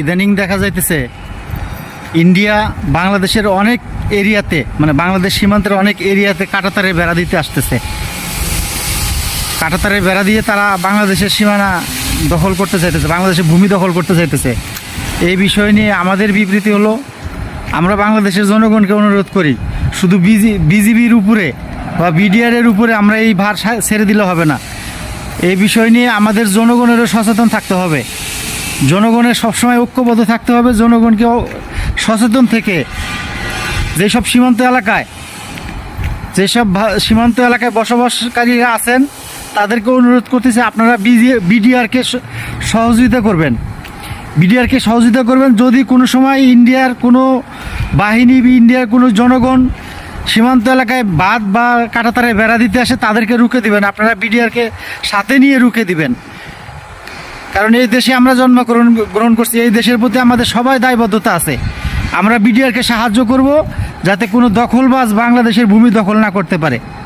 ইদানিং দেখা যাইতেছে, ইন্ডিয়া বাংলাদেশের অনেক এরিয়াতে মানে বাংলাদেশ সীমান্তের অনেক এরিয়াতে কাটাতারে বেড়া দিতে আসতেছে। কাটাতারে বেড়া দিয়ে তারা বাংলাদেশের সীমানা দখল করতে চাইতেছে, বাংলাদেশের ভূমি দখল করতে চাইতেছে। এই বিষয় নিয়ে আমাদের বিবৃতি হলো, আমরা বাংলাদেশের জনগণকে অনুরোধ করি, শুধু বিজি বিজিবির উপরে বা বিডিআরের উপরে আমরা এই ভার ছেড়ে দিলে হবে না। এই বিষয় নিয়ে আমাদের জনগণেরও সচেতন থাকতে হবে। জনগণের সবসময় ঐক্যবদ্ধ থাকতে হবে, জনগণকে সচেতন থেকে। যেসব সীমান্ত এলাকায়, যেসব সীমান্ত এলাকায় বসবাসকারীরা আছেন, তাদেরকে অনুরোধ করতেছে, আপনারা বিডিআরকে সহযোগিতা করবেন। বিডিআরকে সহযোগিতা করবেন। যদি কোনো সময় ইন্ডিয়ার কোনো বাহিনী বা ইন্ডিয়ার কোনো জনগণ সীমান্ত এলাকায় বাদ বা কাটাতারে বেড়া দিতে আসে, তাদেরকে রুখে দিবেন। আপনারা বিডিআরকে সাথে নিয়ে রুখে দিবেন। কারণ এই দেশে আমরা জন্মগ্রহণ, গ্রহণ করছি, এই দেশের প্রতি আমাদের সবাই দায়বদ্ধতা আছে। আমরা বিডিআরকে সাহায্য করব যাতে কোনো দখলবাজ বাংলাদেশের ভূমি দখল না করতে পারে।